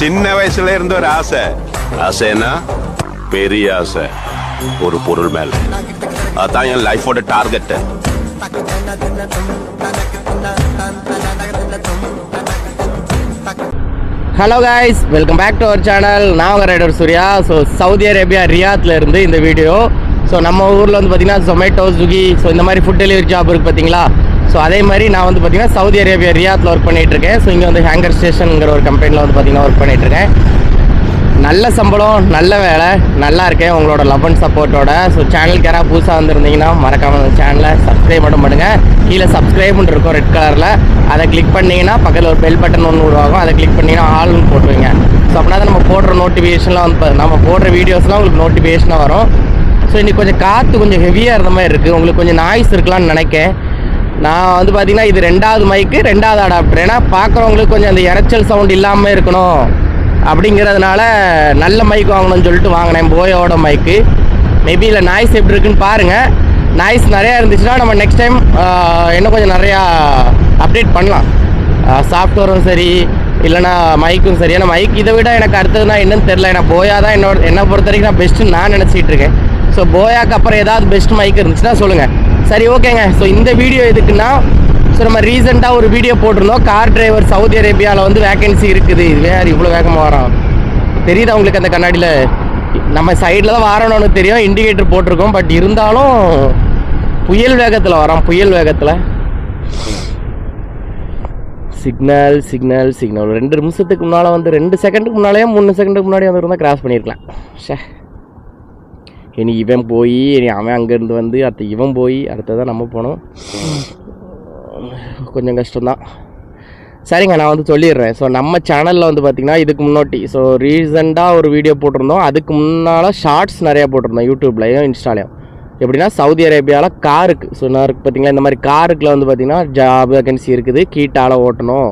சின்ன வயசுல இருந்து ஒரு ஆசை. ஆசைன்னா பெரிய ஆசை. ஒரு பொருள் மேல. அதான் என் லைஃபோட target hello guys welcome back to our channel நான் உங்கள் rider Surya. So Saudi Arabia ரியாத்ல இருந்து இந்த வீடியோ ஸோ நம்ம ஊரில் வந்து பார்த்தீங்கன்னா ஜொமேட்டோ ஸ்விக்கி ஸோ இந்த மாதிரி ஃபுட் டெலிவரி ஜாப் இருக்குது பார்த்தீங்களா ஸோ அதே மாதிரி நான் வந்து பார்த்திங்கன்னா சவுதி அரேபியா ரியாத்தில் ஒர்க் பண்ணிகிட்ருக்கேன் இருக்கேன் ஸோ இங்கே வந்து ஹேங்கர் ஸ்டேஷனுங்கிற ஒரு கம்பெனியில் வந்து பார்த்தீங்கன்னா ஒர்க் பண்ணிகிட்ருக்கேன் நல்ல சம்பளம் நல்ல வேலை நல்லா இருக்கேன். உங்களோட லவ் அண்ட் சப்போர்ட்டோட ஸோ சேனலுக்கு யாராவது புதுசாக வந்திருந்தீங்கன்னா மறக்காமல் அந்த சேனலை சப்ஸ்கிரைப் மட்டும் பண்ணுங்கள் கீழே சப்ஸ்கிரைப்னு இருக்கும் ரெட் கலரில் அதை கிளிக் பண்ணிங்கன்னா பக்கத்தில் ஒரு பெல் பட்டன் ஒன்று உருவாகும். அதை கிளிக் பண்ணீங்கன்னா ஆல்னு போட்டுருவீங்க. ஸோ அப்படின்னா நம்ம போடுற நோட்டிஃபிகேஷன்லாம் வந்து நம்ம போடுற வீடியோஸ்லாம் உங்களுக்கு நோட்டிஃபிகேஷனாக வரும். ஸோ இன்றைக்கி கொஞ்சம் காற்று கொஞ்சம் ஹெவியாக இருந்த மாதிரி இருக்குது உங்களுக்கு கொஞ்சம் நாய்ஸ் இருக்கலாம்னு நினைக்கேன். நான் வந்து பார்த்தீங்கன்னா இது ரெண்டாவது மைக்கு ரெண்டாவது அடாப்டர் ஏன்னா பார்க்குறவங்களுக்கு கொஞ்சம் அந்த இரைச்சல் சவுண்ட் இல்லாமல் இருக்கணும் அப்படிங்கிறதுனால நல்ல மைக் வாங்கணும்னு சொல்லிட்டு வாங்கினேன் போயோட மைக்கு மேபி இல்லை நாய்ஸ் எப்படி இருக்குன்னு பாருங்கள் நாய்ஸ் நிறையா இருந்துச்சுன்னா நம்ம நெக்ஸ்ட் டைம் இன்னும் கொஞ்சம் நிறையா அப்டேட் பண்ணலாம். சாஃப்ட்வேரும் சரி இல்லைனா மைக்கும் சரி. ஏன்னா மைக் இதை விட எனக்கு அடுத்ததுனா என்னன்னு தெரில ஏன்னா போயா தான் என்னோட என்னை பொறுத்த வரைக்கும் நான் பெஸ்ட்டுன்னு நான் நினச்சிட்டு இருக்கேன். ஸோ போயாக்கு அப்புறம் ஏதாவது பெஸ்ட் மைக் இருந்துச்சுன்னா சொல்லுங்கள் சரி ஓகேங்க. ஸோ இந்த வீடியோ எதுக்குன்னா ஸோ நம்ம ரீசெண்டாக ஒரு வீடியோ போட்டிருந்தோம். கார் டிரைவர் சவுதி அரேபியாவில் வந்து வேகன்சி இருக்குது. இது வேறு இவ்வளோ வேகமாக வரோம் தெரியுதா உங்களுக்கு அந்த கண்ணாடியில்? நம்ம சைடில் தான் வாரணும்னு தெரியும். இண்டிகேட்டர் போட்டிருக்கோம். பட் இருந்தாலும் புயல் வேகத்தில் வரோம் புயல் வேகத்தில். சிக்னல் சிக்னல் சிக்னல் ரெண்டு நிமிஷத்துக்கு முன்னால் வந்து ரெண்டு செகண்டுக்கு முன்னாலேயே மூணு செகண்டுக்கு முன்னாடி வந்துருந்தா கிராஸ் பண்ணியிருக்கலாம் ஷே இனி இவன் போய் இனி அவன் அங்கேருந்து வந்து அடுத்து இவன் போய் அடுத்ததான் நம்ம போனோம். கொஞ்சம் கஷ்டம்தான். சரிங்க நான் வந்து சொல்லிடுறேன். ஸோ நம்ம சேனலில் வந்து பார்த்திங்கன்னா இதுக்கு முன்னாடி ஸோ ரீசெண்டாக ஒரு வீடியோ போட்டிருந்தோம். அதுக்கு முன்னால் ஷார்ட்ஸ் நிறையா போட்டிருந்தோம் யூடியூப்லையும் இன்ஸ்டாலையும் எப்படின்னா சவுதி அரேபியாவில் காருக்கு ஸோ நான் பார்த்திங்களா இந்த மாதிரி காருக்குள்ள வந்து பார்த்திங்கன்னா ஜாப் வேகன்சி இருக்குது. கீட்டால் ஓட்டணும்.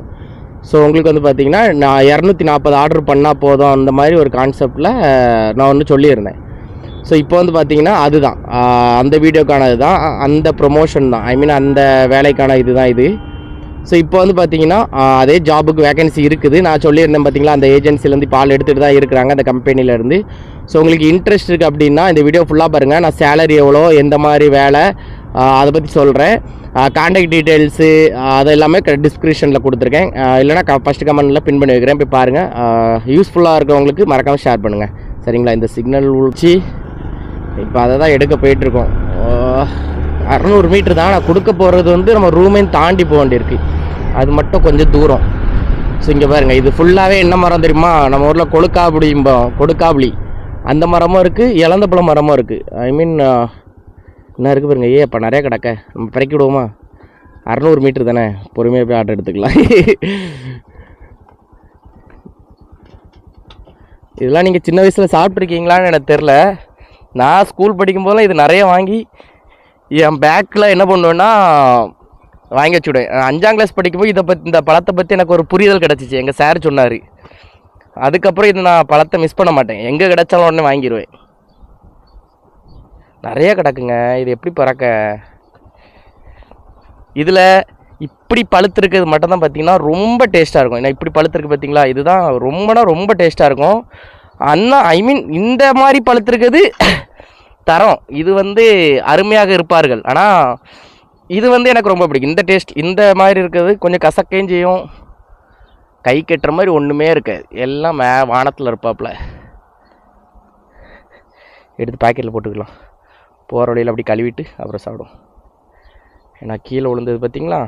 ஸோ உங்களுக்கு வந்து பார்த்திங்கன்னா நான் இரநூத்தி நாற்பது ஆர்டர் பண்ணால் போதும். அந்த மாதிரி ஒரு கான்செப்டில் நான் ஒன்று சொல்லியிருந்தேன். ஸோ இப்போ வந்து பார்த்தீங்கன்னா அதுதான். அந்த வீடியோக்கானது தான். அந்த ப்ரொமோஷன் தான். ஐ மீன் அந்த வேலைக்கான இதுதான் இது. ஸோ இப்போ வந்து பார்த்தீங்கன்னா அதே ஜாபுக்கு வேகன்சி இருக்குது. நான் சொல்லியிருந்தேன் பார்த்தீங்களா அந்த ஏஜென்சிலேருந்து இப்போ ஆள் எடுத்துகிட்டு தான் இருக்கிறாங்க அந்த கம்பெனிலேருந்து ஸோ உங்களுக்கு இன்ட்ரெஸ்ட் இருக்குது அப்படின்னா இந்த வீடியோ ஃபுல்லாக பாருங்கள் நான் சேலரி எவ்வளோ எந்த மாதிரி வேலை அதை பற்றி சொல்கிறேன் காண்டாக்ட் டீட்டெயில்ஸு அது எல்லாமே டிஸ்கிரிப்ஷனில் கொடுத்துருக்கேன். இல்லைனா க ஃபஸ்ட்டு கமெண்டில் பின் பண்ணி வைக்கிறேன். போய் பாருங்கள் யூஸ்ஃபுல்லாக இருக்கிறவங்களுக்கு மறக்காமல் ஷேர் பண்ணுங்கள் சரிங்களா? இந்த சிக்னல் உழிச்சி இப்போ அதை தான் எடுக்க போயிட்டுருக்கோம். அறநூறு மீட்ரு தான். நான் கொடுக்க போகிறது வந்து நம்ம ரூமையும் தாண்டி போக வேண்டியிருக்கு. அது மட்டும் கொஞ்சம் தூரம். ஸோ இங்கே பாருங்கள் இது ஃபுல்லாகவே என்ன மரம் தெரியுமா? நம்ம ஊரில் கொடுக்காபுளிம்போம் கொடுக்காபுளி. அந்த மரமும் இருக்குது இளந்தப்பழ மரமும் இருக்குது ஐ மீன் என்ன இருக்குது பாருங்க ஏ இப்போ நிறைய கிடக்க. நம்ம பிறக்கி விடுவோமா? அறநூறு மீட்ரு தானே? பொறுமையாக போய் ஆர்டர் எடுத்துக்கலாம். இதெல்லாம் நீங்கள் சின்ன வயசில் சாப்பிட்ருக்கீங்களான்னு எனக்கு தெரில நான் ஸ்கூல் படிக்கும்போதெல்லாம் இது நிறைய வாங்கி என் பேக்கில் என்ன பண்ணுவேன்னா வாங்கி வச்சுடுவேன். அஞ்சாம் கிளாஸ் படிக்கும்போது இதை பற்றி இந்த பழத்தை பற்றி எனக்கு ஒரு புரிதல் கிடச்சிச்சு. எங்கள் சார் சொன்னார். அதுக்கப்புறம் இது நான் பழத்தை மிஸ் பண்ண மாட்டேன். எங்கே கிடச்சாலும் உடனே வாங்கிடுவேன் நிறைய கிடக்குங்க. இது எப்படி பறக்க? இதில் இப்படி பழுத்திருக்கிறது மட்டும் தான் பார்த்தீங்கன்னா ரொம்ப டேஸ்ட்டாக இருக்கும். ஏன்னா இப்படி பழுத்திருக்கு பார்த்தீங்களா? இதுதான் ரொம்பனா ரொம்ப டேஸ்ட்டாக இருக்கும். அண்ணா ஐ மீன் இந்த மாதிரி பழுத்திருக்கிறது தரம். இது வந்து அருமையாக இருப்பார்கள். ஆனால் இது வந்து எனக்கு ரொம்ப பிடிக்கும். இந்த டேஸ்ட் இந்த மாதிரி இருக்கிறது கொஞ்சம் கசக்கையும் செய்யும். கை கட்டுற மாதிரி ஒன்றுமே இருக்காது. எல்லாம் மே வானத்தில் இருப்பாப்புல எடுத்து பாக்கெட்டில் போட்டுக்கலாம். போகிற வழியில் அப்படி கழுவிட்டு அப்புறம் சாப்பிடும் ஏன்னா கீழே விழுந்தது பார்த்தீங்களா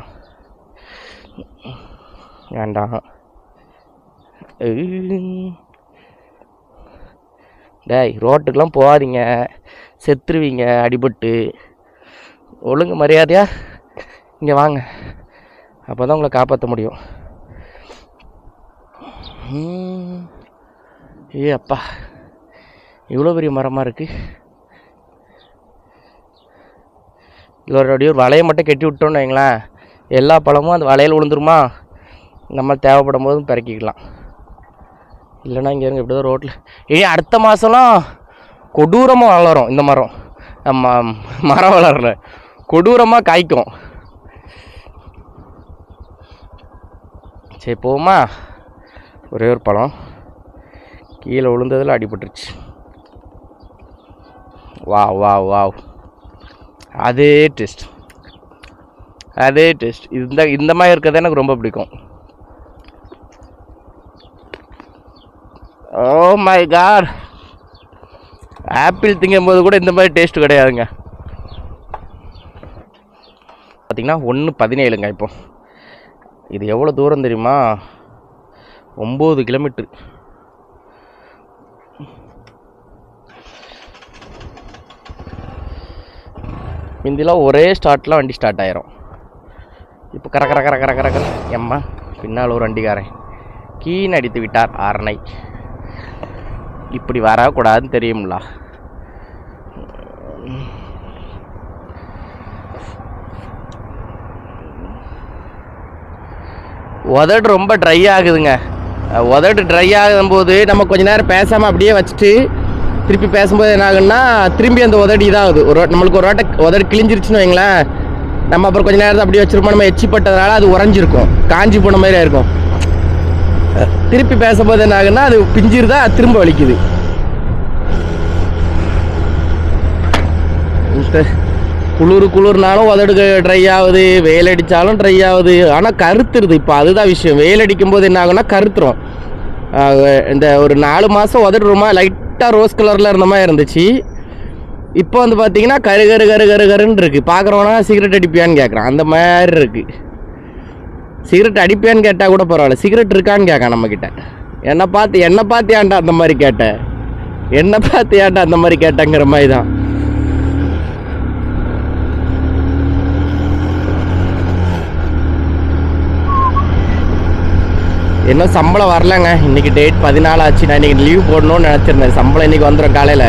வேண்டாம். டேய் ரோட்டுக்கெலாம் போகாதீங்க. செத்துருவீங்க அடிபட்டு. ஒழுங்கு மரியாதையா? இங்கே வாங்க. அப்போ தான் உங்களை காப்பாற்ற முடியும். ஏ அப்பா. இவ்வளோ பெரிய மரமாக இருக்குது இதில் அப்படியே ஒரு வலையை மட்டும் கட்டி விட்டோன்னு வைங்களேன். எல்லா பழமும் அந்த வலையில் விழுந்துருமா? நம்ம தேவைப்படும் போதும் பிறக்கிக்கலாம். இல்லைனா இங்கே இருங்க இப்படி தான் ரோட்டில் ஏ அடுத்த மாதம்லாம் கொடூரமாக வளரும் இந்த மரம். மரம் வளரல. கொடூரமாக காய்க்கும். சரி போமா ஒரே ஒரு பழம். கீழே விழுந்ததில் அடிபட்டுருச்சு. வா வா வாவ். அதே டேஸ்ட் அதே டேஸ்ட் இந்த இந்த மாதிரி இருக்கிறது எனக்கு ரொம்ப பிடிக்கும். Oh oh my god apple திங்கும் போது கூட இந்த மாதிரி டேஸ்ட் கிடையாதுங்க. பார்த்தீங்கன்னா ஒன்று பதினேழுங்க இப்போ. இது எவ்வளோ தூரம் தெரியுமா? ஒம்பது கிலோமீட்ரு முந்திலாம் ஒரே ஸ்டார்ட்லாம் வண்டி ஸ்டார்ட் ஆயிரும். இப்போ கர கர கர கர கர கர. எம்மா பின்னால் ஒரு வண்டிக்காரன். கீன் அடித்து விட்டார் ஆரணை. இப்படி வரக்கூடாதுன்னு தெரியும்ல. உதடு ரொம்ப ட்ரை ஆகுதுங்க. உதடு ட்ரை ஆகும்போது நம்ம கொஞ்ச நேரம் பேசாமல் அப்படியே வச்சுட்டு திருப்பி பேசும்போது என்ன ஆகுன்னா திரும்பி அந்த உதடு இதாகுது. ஒரு நம்மளுக்கு ஒரு வாட்டை உதடு கிழிஞ்சிருச்சுன்னு வைங்களேன் நம்ம அப்புறம் கொஞ்ச நேரத்தை அப்படியே வச்சுருப்போம். நம்ம எச்சி பட்டதுனால அது உறைஞ்சிருக்கும். காஞ்சி போன மாதிரி இருக்கும் திருப்பி பேசும்போது என்ன ஆகுன்னா அது பிஞ்சிருதா அது திரும்ப வலிக்குது. குளிர் குளிர்னாலும் உதடு ட்ரை ஆகுது வெயில் அடித்தாலும் ட்ரை ஆகுது. ஆனால் கருத்துருது. இப்போ அதுதான் விஷயம். வெயில் அடிக்கும் போது என்ன ஆகுன்னா கருத்துரும். இந்த ஒரு நாலு மாதம் உதடு ரொம்ப லைட்டாக ரோஸ் கலரில் இருந்த மாதிரி இருந்துச்சு. இப்போ வந்து பார்த்தீங்கன்னா கரு கரு கரு கரு கருன்னு இருக்குது பார்க்குறவனா சிகரெட் அடிப்பியான்னு கேட்குறான் அந்த மாதிரி இருக்குது சிகரெட் அடிப்பியான்னு கேட்டால் கூட பரவாயில்ல. சிகரெட் இருக்கான்னு கேட்கான் நம்மக்கிட்ட என்னை பார்த்து என்னை பார்த்து ஏன்டா அந்த மாதிரி கேட்டேன் என்னை பார்த்து ஏன்டா அந்த மாதிரி கேட்டேங்கிற மாதிரி தான். இன்னும் சம்பளம் வரலங்க. இன்னைக்கு டேட் பதினாலு ஆச்சு. நான் இன்னைக்கு லீவ் போடணும்னு நினச்சிருந்தேன். சம்பளம் இன்னைக்கு வந்துடும் காலையில்.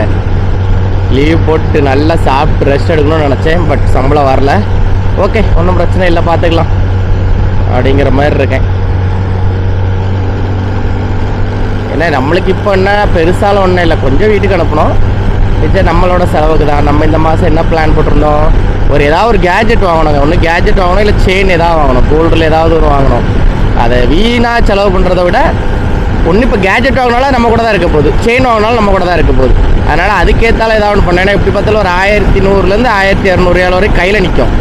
லீவ் போட்டு நல்லா சாப்பிட்டு ரெஸ்ட் எடுக்கணும்னு நினச்சேன் பட் சம்பளம் வரல. ஓகே ஒன்றும் பிரச்சனை இல்லை பார்த்துக்கலாம் அப்படிங்கிற மாதிரி இருக்கேன். ஏன்னா நம்மளுக்கு இப்போ என்ன பெருசாலும் ஒன்றும் இல்லை. கொஞ்சம் வீட்டுக்கு அனுப்பணும். இது நம்மளோட செலவுக்கு தான் நம்ம இந்த மாதம் என்ன பிளான் போட்டிருந்தோம்? ஒரு ஏதாவது ஒரு கேஜெட் வாங்கணுங்க. ஒன்று கேஜெட் வாங்கணும் இல்லை செயின் ஏதாவது வாங்கணும். கோல்டில் ஏதாவது ஒரு வாங்கணும். அதை வீணாக செலவு பண்ணுறத விட ஒன்று இப்போ கேஜெட் வாங்கினாலும் நம்ம கூட தான் இருக்க போகுது. செயின் வாங்கினாலும் நம்ம கூட தான் இருக்க போகுது. அதனால் அதுக்கேற்றாலும் ஏதாவது ஒன்று பண்ணேன் ஏன்னா எப்படி பார்த்தாலும் ஒரு ஆயிரத்தி நூறுலேருந்து ஆயிரத்தி இரநூறு ஏழு வரைக்கும் கையில் நிற்கும்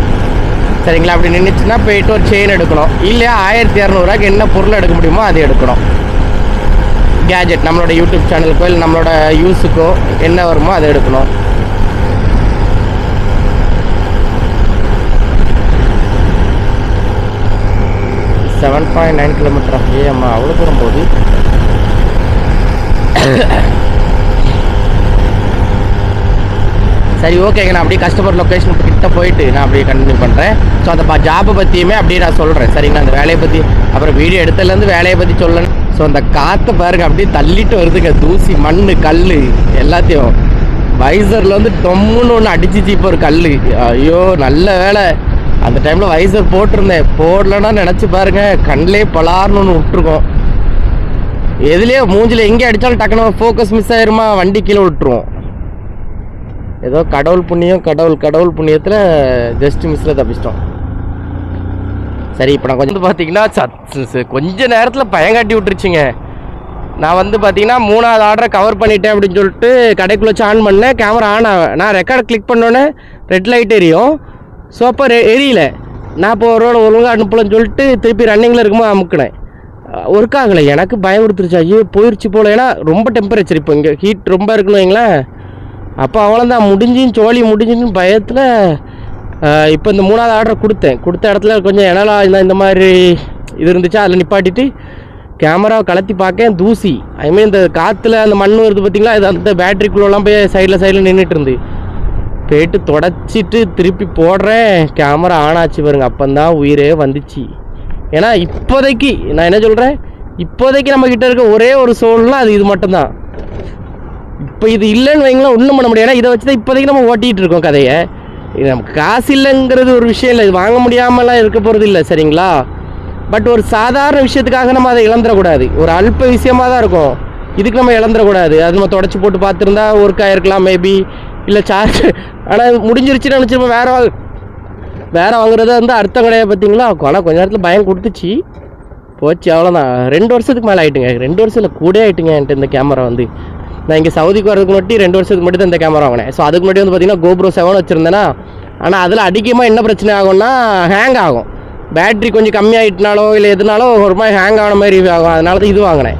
சரிங்களா? அப்படி நின்றுச்சுன்னா போயிட்டு ஒரு செயின் எடுக்கணும். இல்லையா ஆயிரத்தி இரநூறுவாய்க்கு என்ன பொருள் எடுக்க முடியுமோ அது எடுக்கணும். கேஜெட் நம்மளோட யூடியூப் சேனலுக்கோ இல்லை நம்மளோட யூஸுக்கோ என்ன வருமோ அதை எடுக்கணும். செவன் பாயிண்ட் நைன் கிலோமீட்டர் ஏ அவ்வளோ தூரம் போகுது. சரி ஓகேங்க நான் அப்படியே கஸ்டமர் லொக்கேஷன் கிட்ட போயிட்டு நான் அப்படியே கண்டினியூ பண்ணுறேன் ஸோ அந்த ஜாப்பை பற்றியுமே அப்படியே நான் சொல்கிறேன் சரிங்களா? அந்த வேலையை பற்றி அப்புறம் வீடியோ எடுத்ததுலேருந்து வேலையை பற்றி சொல்லணும். ஸோ அந்த காற்றை பாருங்க அப்படியே தள்ளிட்டு வருதுங்க. தூசி மண் கல் எல்லாத்தையும். வைசரில் வந்து டொம்முன்னு ஒன்று அடிச்சிச்சு இப்போ ஒரு கல் ஐயோ நல்ல வேலை. அந்த டைமில் வைசர் போட்டிருந்தேன். போடலன்னா நினச்சி பாருங்க கண்ணிலே பலார்னு ஒன்று விட்டுருக்கோம். எதுலேயோ மூஞ்சில் எங்கே அடித்தாலும் டக்குனு ஃபோக்கஸ் மிஸ் ஆயிருமா? வண்டி கீழே விட்டுருவோம் ஏதோ கடவுள் புண்ணியம் கடவுள் கடவுள் புண்ணியத்தில் ஜஸ்ட் மிஸ்ஸில் தப்பிச்சிட்டோம். சரி இப்போ நான் கொஞ்சம் பார்த்தீங்கன்னா சத் கொஞ்ச நேரத்தில் பயங்காட்டி விட்டுருச்சுங்க. நான் வந்து பார்த்தீங்கன்னா மூணாவது ஆர்டரை கவர் பண்ணிட்டேன் அப்படின்னு சொல்லிட்டு கடைக்குள்ளே வச்சு ஆன் பண்ணேன். கேமரா ஆன் ஆவேன் நான் ரெக்கார்ட் கிளிக் பண்ணோன்னே ரெட் லைட் எரியும். ஸோ அப்போ ரெ- எரியல. நான் இப்போ ஒரு ஒழுங்காக அனுப்பலன்னு சொல்லிட்டு திருப்பி ரன்னிங்கில் இருக்கும்போது அமுக்கினேன். ஒர்க் ஆகலை. எனக்கு பயம் ஐயோ போயிடுச்சு போல. ஏன்னா ரொம்ப டெம்பரேச்சர் இப்போ இங்கே ஹீட் ரொம்ப இருக்குன்னு வைங்களேன். அப்போ அவ்வளோதான் முடிஞ்சுன்னு சோழி முடிஞ்சுன்னு பயத்தில் இப்போ இந்த மூணாவது ஆர்டர் கொடுத்தேன். கொடுத்த இடத்துல கொஞ்சம் இனலா இந்த இந்த மாதிரி இது இருந்துச்சு. அதில் நிப்பாட்டிட்டு கேமராவை கலத்தி பார்க்கேன். தூசி. ஐ மீன் இந்த காற்றுல அந்த மண்ணும் வருது பார்த்திங்களா இது அந்த பேட்டரிக்குள்ளெல்லாம் போய் சைடில் சைடில் நின்றுட்டு இருந்து. போயிட்டு தொடச்சிட்டு திருப்பி போடுறேன். கேமரா ஆன் ஆச்சு பாருங்க. அப்போந்தான் உயிரே வந்துச்சு. ஏன்னா இப்போதைக்கு நான் என்ன சொல்கிறேன் இப்போதைக்கு நம்மக்கிட்ட இருக்க ஒரே ஒரு சோல்னா அது இது மட்டும்தான். இப்போ இது இல்லைன்னு வைங்களா ஒன்றும் பண்ண முடியாது. இதை வச்சு தான் இப்போதைக்கு நம்ம ஓட்டிகிட்டு இருக்கோம் கதையை. இது நமக்கு காசு இல்லைங்கிறது ஒரு விஷயம் இல்லை. இது வாங்க முடியாமலாம் இருக்க போகிறது இல்லை சரிங்களா? பட் ஒரு சாதாரண விஷயத்துக்காக நம்ம அதை இழந்துடக்கூடாது. ஒரு அல்ப விஷயமா தான் இருக்கும். இதுக்கு நம்ம இழந்துடக்கூடாது. அது நம்ம தொடச்சி போட்டு பார்த்துருந்தா ஒர்க் ஆகிருக்கலாம் மேபி இல்லை சார்ஜ் ஆனால் முடிஞ்சிருச்சுன்னு நினச்சிருப்போம். வேற வாங்க வேற வாங்குறதா இருந்தால் அர்த்தம் கிடையாது பார்த்தீங்களா? ஆனால் கொஞ்ச நேரத்தில் பயம் கொடுத்துச்சு. போச்சு அவ்வளோதான் ரெண்டு வருஷத்துக்கு மேலே ஆயிட்டுங்க. ரெண்டு வருஷத்தில் கூட ஆயிட்டுங்க என்கிட்ட இந்த கேமரா வந்து. நான் இங்கே சவுதிக்கு வரதுக்கு முன்னாடி ரெண்டு வருஷத்துக்கு முன்னாடி தான் இந்த கேமரா வாங்கினேன். ஸோ அதுக்கு முன்னாடி வந்து பார்த்தீங்கன்னா கோப்ரோ செவன் வச்சுருந்தேன்னா ஆனால் அதில் அதிகமாக என்ன பிரச்சனை ஆகும்னா ஹேங் ஆகும். பேட்ரி கொஞ்சம் கம்மியாகிட்டனாலோ இல்லை எதுனாலோ ஒரு மாதிரி ஹேங் ஆன மாதிரி ஆகும். அதனால தான் இது வாங்கினேன்.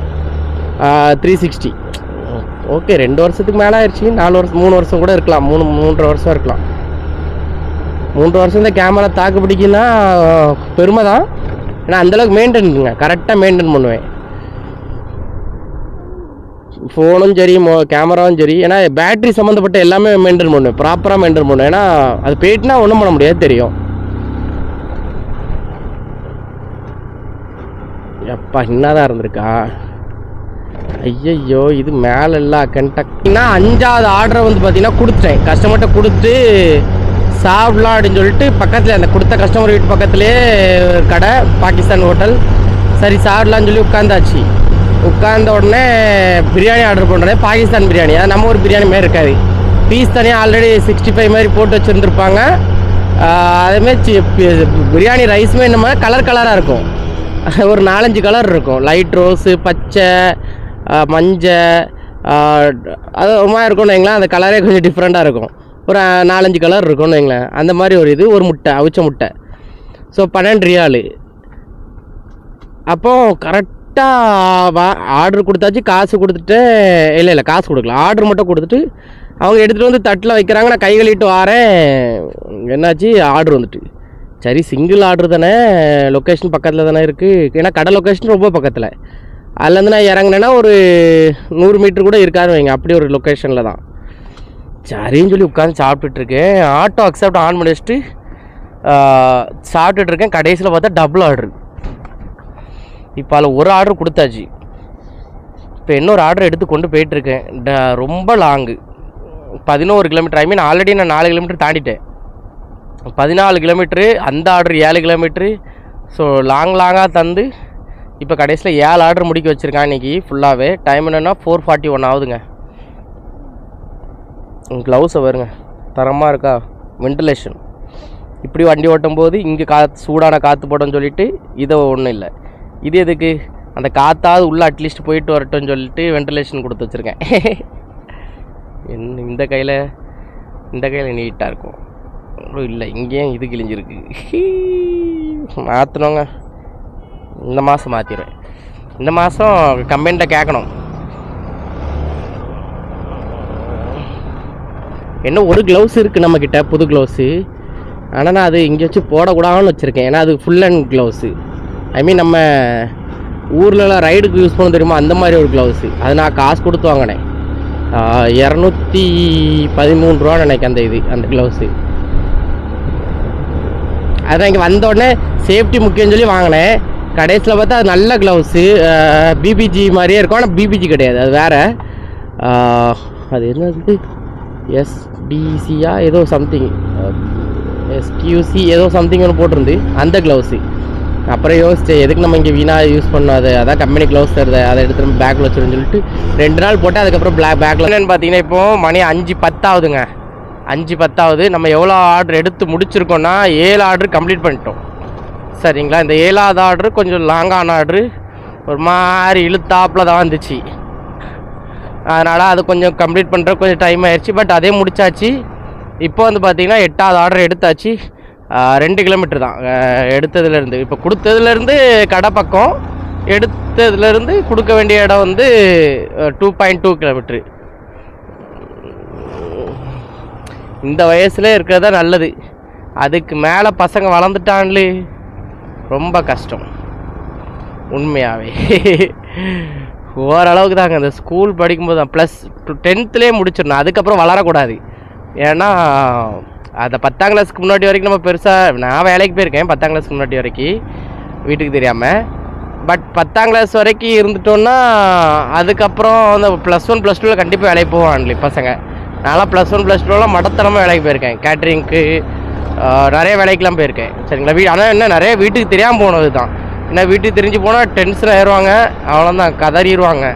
த்ரீ சிக்ஸ்டி ஓகே ரெண்டு வருஷத்துக்கு மேலே ஆயிடுச்சு நாலு வருஷம் மூணு வருஷம் கூட இருக்கலாம். மூணு மூன்றரை வருஷம் இருக்கலாம். மூன்று வருஷம் இந்த கேமரா தாக்கு பிடிக்குன்னா பெருமை தான் ஏன்னா அந்தளவுக்கு மெயின்டைன் கரெக்டாக மெயின்டைன் பண்ணுவேன். ஃபோனும் சரி மோ கேமராவும் சரி. ஏன்னா பேட்டரி சம்மந்தப்பட்ட எல்லாமே மெயின்டைன் பண்ணுவேன் ப்ராப்பராக மெயின்டைன் பண்ணுவேன் ஏன்னா அது போயிட்டுனா ஒன்றும் பண்ண முடியாது தெரியும். எப்பா என்னதான் இருந்திருக்கா? ஐயையோ இது மேலே எல்லாம் கண்டக்ட்னா அஞ்சாவது ஆர்டரை வந்து பார்த்தீங்கன்னா கொடுத்துட்டேன். கஸ்டமர்கிட்ட கொடுத்து சாப்பிடலாம் அப்படின்னு சொல்லிட்டு பக்கத்தில் அந்த கொடுத்த கஸ்டமர் வீட்டு பக்கத்துலேயே ஒரு கடை பாகிஸ்தான் ஹோட்டல் சரி சாப்பிடலான்னு சொல்லி உட்காந்தாச்சு உட்கார்ந்த உடனே பிரியாணி ஆர்டர் பண்ணுறேன் பாகிஸ்தான் பிரியாணி. அது நம்ம ஒரு பிரியாணி மாதிரி இருக்காது. பீஸ் தனியாக ஆல்ரெடி சிக்ஸ்டி ஃபைவ் மாதிரி போட்டு வச்சுருந்துருப்பாங்க. அதேமாரி பிரியாணி ரைஸுமே என்னமோ கலர் கலராக இருக்கும். ஒரு நாலஞ்சு கலர் இருக்கும். லைட் ரோஸு பச்சை மஞ்சள் அது ஒரு மாதிரி இருக்கும்னு வைங்களேன். அந்த கலரே கொஞ்சம் டிஃப்ரெண்ட்டாக இருக்கும். ஒரு நாலஞ்சு கலர் இருக்கும்னு வைங்களேன். அந்த மாதிரி ஒரு இது ஒரு முட்டை அவிச்ச முட்டை. ஸோ பன்னெண்டு ரியாலு அப்போ கரெக்டாக ஆர்டர் கொடுத்தாச்சு காசு கொடுத்துட்டு இல்லை இல்லை காசு கொடுக்கல. ஆர்டர் மட்டும் கொடுத்துட்டு அவங்க எடுத்துகிட்டு வந்து தட்டில் வைக்கிறாங்க. நான் கை கழுவிட்டு வாரேன். என்னாச்சு? ஆர்டர் வந்துட்டு. சரி சிங்கிள் ஆர்டர் தானே. லொக்கேஷன் பக்கத்தில் தானே இருக்குது ஏன்னா கடை லொக்கேஷன் ரொம்ப பக்கத்தில். அதுலேருந்து நான் இறங்குனேன்னா ஒரு நூறு மீட்ரு கூட இருக்காது வைங்க. அப்படி ஒரு லொக்கேஷனில் தான். சரின்னு சொல்லி உட்காந்து சாப்பிட்டுட்ருக்கேன். ஆட்டோ அக்செப்ட் ஆன் பண்ணி வச்சுட்டு சாப்பிட்டுட்ருக்கேன். கடைசியில் பார்த்தா டபுள் ஆர்டர் இப்போ அதில் ஒரு ஆர்டர் கொடுத்தாச்சு. இப்போ இன்னொரு ஆர்டர் எடுத்து கொண்டு போயிட்டுருக்கேன். ட ரொம்ப லாங்கு பதினோரு கிலோமீட்டர் ஐ மீன் ஆல்ரெடி நான் நாலு கிலோமீட்டர் தாண்டிட்டேன். பதினாலு கிலோமீட்ரு அந்த ஆர்டர் ஏழு கிலோமீட்ரு ஸோ லாங் லாங்காக தந்து இப்போ கடைசியில் ஏழு ஆர்டர் முடிக்க வச்சுருக்கான் இன்றைக்கி ஃபுல்லாகவே டைம் என்னென்னா ஃபோர் ஃபார்ட்டி ஒன் ஆகுதுங்க க்ளவுஸை வருங்க தரமாக இருக்கா? வென்டிலேஷன் இப்படி வண்டி ஓட்டும் போது இங்கே காற்று சூடான காற்று போடன்னு சொல்லிட்டு இதை ஒன்றும் இல்லை. இது எதுக்கு? அந்த காற்றாவது உள்ளே அட்லீஸ்ட் போயிட்டு வரட்டும்னு சொல்லிட்டு வென்டிலேஷன் கொடுத்து வச்சுருக்கேன். என்ன இந்த கையில் இந்த கையில் நீட்டாக இருக்கும். இல்லை இங்கேயும் இது கிழிஞ்சிருக்கு. மாற்றணுங்க இந்த மாதம் மாற்றிடுவேன் இந்த மாதம் கம்பெனிட்ட கேட்கணும். என்ன ஒரு க்ளவுஸ் இருக்குது நம்மக்கிட்ட புது க்ளவுஸு ஆனால் நான் அது இங்கே வச்சு போடக்கூடாதுன்னு வச்சுருக்கேன். ஏன்னா அது full hand gloves I mean நம்ம ஊர்லலாம் ரைடுக்கு யூஸ் பண்ண தெரியுமா? அந்த மாதிரி ஒரு க்ளவுஸு அது நான் காசு கொடுத்து வாங்கினேன். இரநூத்தி பதிமூணு ரூபா நினைக்கிறேன் அந்த இது அந்த க்ளவுஸு அதான் இங்கே வந்த உடனே சேஃப்டி முக்கியம்னு சொல்லி வாங்கினேன். கடைசியில் பார்த்தா அது நல்ல க்ளவுஸு பிபிஜி மாதிரியே இருக்கும். ஆனால் பிபிஜி கிடையாது. அது வேறு. அது என்னது? எஸ்பிசியா ஏதோ சம்திங் எஸ்கியூசி ஏதோ சம்திங் ஒன்று போட்டிருந்து. அந்த க்ளவுஸு அப்புறம் யோசிச்சு எதுக்கு நம்ம இங்கே வீணாக யூஸ் பண்ணாது? அதான் கம்பெனி க்ளவுஸ் தருது அதை எடுத்து நம்ம பேக்கில் வச்சுருன்னு சொல்லிட்டு ரெண்டு நாள் போட்டு அதுக்கப்புறம் பிளாக் பேக்கில் என்னென்னு பார்த்தீங்கன்னா இப்போ மணி அஞ்சு பத்தாவதுங்க. அஞ்சு பத்தாவது நம்ம எவ்வளோ ஆர்டர் எடுத்து முடிச்சிருக்கோம்னா ஏழு ஆர்டர் கம்ப்ளீட் பண்ணிட்டோம். சரிங்களா? இந்த ஏழாவது ஆர்டர் கொஞ்சம் லாங்கான ஆர்டர் ஒரு மாதிரி இழுத்தாப்பில் தான் வந்துச்சு. அதனால் அது கொஞ்சம் கம்ப்ளீட் பண்ணுற கொஞ்சம் டைம் ஆயிடுச்சு பட் அதே முடிச்சாச்சு. இப்போ வந்து பார்த்தீங்கன்னா எட்டாவது ஆர்டர் எடுத்தாச்சு. ரெண்டு கிலோமீட்டர் தான். எடுத்ததுலேருந்து. இப்போ கொடுத்ததுலேருந்து கடை பக்கம் எடுத்ததுலேருந்து கொடுக்க வேண்டிய இடம் வந்து டூ பாயிண்ட் டூ கிலோமீட்ரு இந்த வயசில் இருக்கிறது தான் நல்லது. அதுக்கு மேலே பசங்க வளர்ந்துட்டான்லே ரொம்ப கஷ்டம். உண்மையாகவே ஓரளவுக்கு தாங்க இந்த ஸ்கூல் படிக்கும்போது தான். ப்ளஸ் டென்த்துலேயே முடிச்சிடணும். அதுக்கப்புறம் வளரக்கூடாது. ஏன்னா அதை பத்தாம் கிளாஸ்க்கு முன்னாடி வரைக்கும் நம்ம பெருசாக நான் வேலைக்கு போயிருக்கேன் பத்தாம் கிளாஸ்க்கு முன்னாடி வரைக்கும் வீட்டுக்கு தெரியாமல் பட் பத்தாம் கிளாஸ் வரைக்கும் இருந்துட்டோன்னா அதுக்கப்புறம் அந்த ப்ளஸ் ஒன் ப்ளஸ் டூவில் கண்டிப்பாக வேலைக்கு போவான்ல பசங்க. நான்லாம் ப்ளஸ் ஒன் ப்ளஸ் டூலாம் மடத்தனமாக வேலைக்கு போயிருக்கேன். கேட்ரிங்க்கு நிறைய வேலைக்கெலாம் போயிருக்கேன். சரிங்களா? வீ ஆனால் என்ன நிறைய வீட்டுக்கு தெரியாமல் போனது தான் ஏன்னா வீட்டுக்கு தெரிஞ்சு போனால் டென்ஷன் ஆயிடுவாங்க. அவ்வளோதான் கதறிடுவாங்க.